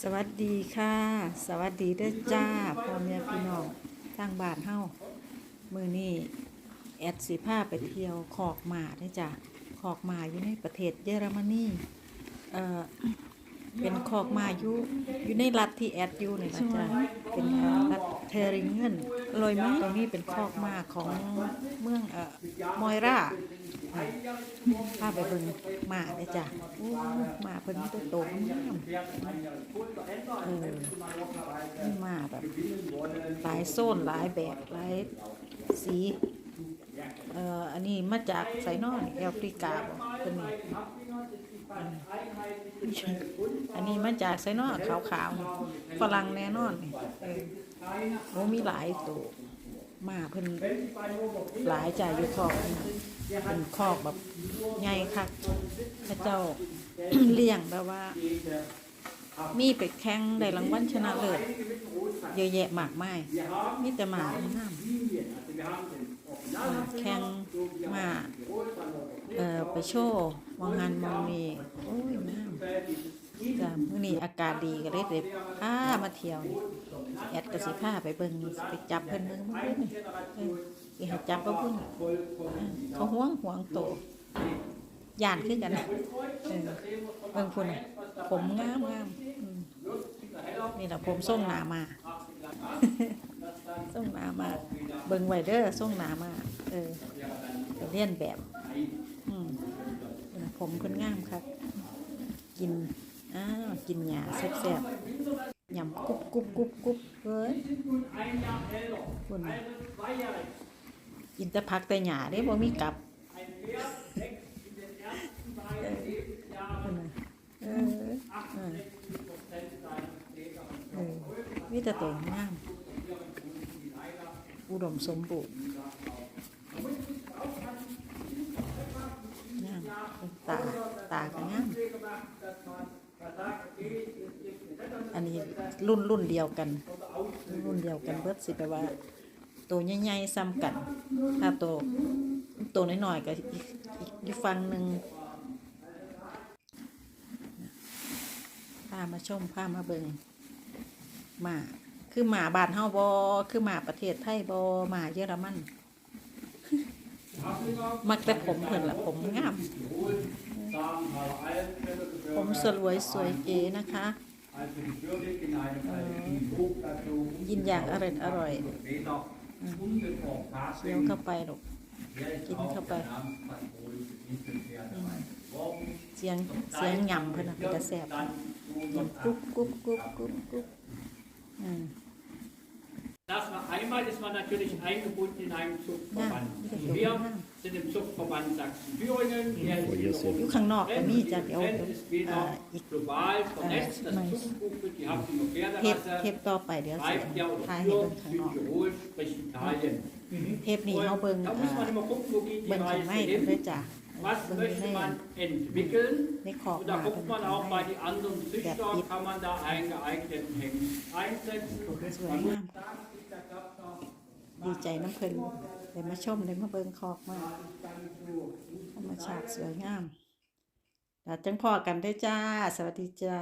สวัสดีค่ะ สวัสดีเด้อจ้าพ่อแม่พี่น้องทางบ้านเฮามือนี่แอดสีผ้าไปเที่ยวขอกหมาเด้อจ้ะขอกหมาอยู่ในประเทศเยอรมนีเอ่อ เป็นขอกหมาอยู่อยู่ในรัฐที่แอดอยู่นี่นะจ้าเป็นรัฐเทริงเงินอร่อยมากตรงนี้เป็นขอกหมาของเมืองเอ่อมอยราพาไปเบิ่งหมาเลยจ้ะอู้หมาเพิ่นมีแต่โตงามเออนี่หมาแบบหลายโซนหลายแบบหลายสีเอ่ออันนี้มาจากไสนอนแอฟริกาบ่เพิ่นนี่ อันนี้มาจากไสนอขาวๆฝรั่งแน่นอนนี่เออโอ้มีหลายตัวมาเพิ่นหลายจ่ายอยู่คอกเป็นคอกแบบใหญ่คักพระเจ้าเลี้ยงแบบว่า มีไปแข่งได้รางวัลชนะเลิศเยอะแยะมากมายมีแต่หมางาม แข่งมาเออไปโชว์มองงานมองนี่โอ้ยงามจ้ะมื้อนี้อากาศดีก็เลยได้ามาเที่ยวนี่แอดก็สิพาไปเบิ่งไปจับเพิ่นเบิ่งเบิ่งนี่เออสิให้จับบ่พุ่นเออเขาห่วงห่วงโตย่านคือกันนะเออเบิ่งพุ่นผมงามงามนี่ล่ะผมส่งหนามา ส่งหนามาเบิ่งไวเด้อส่งหนามาเออเรียนแบบอืมผมเพิ่นงามครับ กินอ้าวกินหญ้าแซ่บๆยำกุบกุบกุบกุบเฮ้ยคุณกินแต่ผักแต่หญ้าเด้บ่มีกับเออเออเออมีแต่ตัวงาม อุดมสมบูรณ์งามตาตาก็งามอันนี้รุ่นรุ่นเดียวกัน รุ่นเดียวกันเบิดสิแปลว่า ตัวใหญ่ๆซ้ำกัน ถ้าตัวตัวน้อยๆก็อีกอีกอีกฝั่งหนึ่งพามาชมพามาเบิงมา คือหมาบานเฮาบอคือหมาประเทศไทยบอหมาเยอรมันมักแต่ผมเพิ่นละผมงาม ผมสลวยสวยเก๋นะคะยินอย่างอร่อยอร่อยเคี้ยวเข้าไปลูกกินเข้าไปเสียงเสียงหยำเพิ่นนะเป็นตาแซ่บยำกรุบกรุบกรุบกรุบกรุบอืม Das war, einmal ist man natürlich eingebunden in einen Zuchtverband. Ja, Wir ja. sind im Zuchtverband Sachsen-Thüringen. Der ist อยู่ข้างนอกก็มีจ้ะเดี๋ยว Trend ist เอ่อ wieder อีก global vernetzt. Das nice. Zuchtbuch, die haben die เทปเท Pferderasse, ปต่อไปเดี๋ยวสิ reicht ja ถ่าย oder ให้ für เบิ่งข้างนอก Südtirol, sprich Italien. เทปนี้เฮาเบิ่ง da เอ่ muss อ man immer gucken, wo geht die เบิ่งข้างใน Reise กันด้วย hin. จ้ะ Was เบิ่งอยู่ möchte ใน man entwickeln? ในขอบ Und ห da มาเพิ่ guckt น man ข้าง auch ใน bei den anderen Züchtern, Bit. kann man da einen geeigneten Hengst einsetzen. สวยงาม ดีใจน้ำเพิ่นเลยมาชมเลยมาเบิ่งคอกมาธรรมชาติสวยงามแล้วจังพอกันได้จ้า สวัสดีจ้า